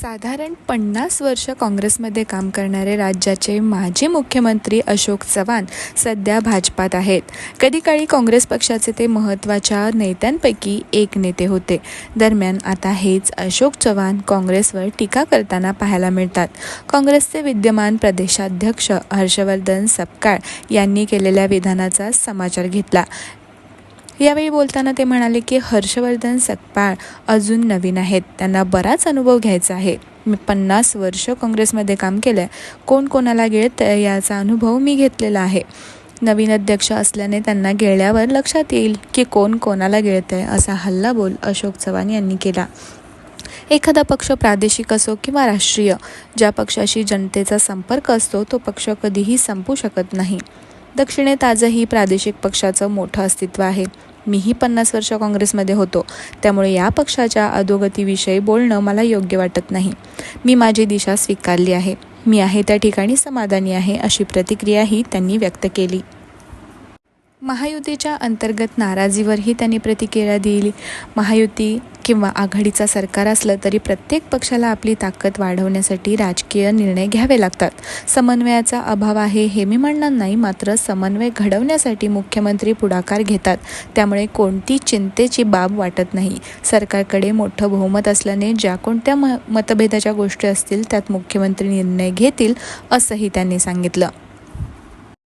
साधारण पन्नास वर्ष काँग्रेसमध्ये काम करणारे राज्याचे माजी मुख्यमंत्री अशोक चव्हाण सध्या भाजपात आहेत. कधी काळी काँग्रेस पक्षाचे ते महत्त्वाच्या नेत्यांपैकी एक नेते होते. दरम्यान आता हेच अशोक चव्हाण काँग्रेसवर टीका करताना पाहायला मिळतात. काँग्रेसचे विद्यमान प्रदेशाध्यक्ष हर्षवर्धन सपकाळ यांनी केलेल्या विधानाचा समाचार घेतला. यावेळी बोलताना ते म्हणाले की हर्षवर्धन सकपाळ अजून नवीन आहेत. त्यांना बराच अनुभव घ्यायचा आहे. मी पन्नास वर्ष काँग्रेसमध्ये काम केलं आहे कोण कोणाला गिळत याचा अनुभव मी घेतलेला आहे. नवीन अध्यक्ष असल्याने त्यांना गिळल्यावर लक्षात येईल की कोण कोणाला गिळत आहे असा हल्लाबोल अशोक चव्हाण यांनी केला. एखादा पक्ष प्रादेशिक असो किंवा राष्ट्रीय ज्या पक्षाशी जनतेचा संपर्क असतो तो पक्ष कधीही संपू शकत नाही. दक्षिणेत आजही प्रादेशिक पक्षाचं मोठं अस्तित्व आहे. मीही पन्नास वर्ष काँग्रेसमध्ये होतो. त्यामुळे या पक्षाच्या अधोगतीविषयी बोलणं मला योग्य वाटत नाही. मी माझी दिशा स्वीकारली आहे. मी आहे त्या ठिकाणी समाधानी आहे अशी प्रतिक्रियाही त्यांनी व्यक्त केली. महायुतीच्या अंतर्गत नाराजीवरही त्यांनी प्रतिक्रिया दिली. महायुती किंवा आघाडीचा सरकार असलं तरी प्रत्येक पक्षाला आपली ताकद वाढवण्यासाठी राजकीय निर्णय घ्यावे लागतात. समन्वयाचा अभाव आहे हे मी म्हणणार नाही मात्र समन्वय घडवण्यासाठी मुख्यमंत्री पुढाकार घेतात. त्यामुळे कोणती चिंतेची बाब वाटत नाही. सरकारकडे मोठं बहुमत असल्याने ज्या कोणत्या म मतभेदाच्या गोष्टी असतील त्यात मुख्यमंत्री निर्णय घेतील असंही त्यांनी सांगितलं.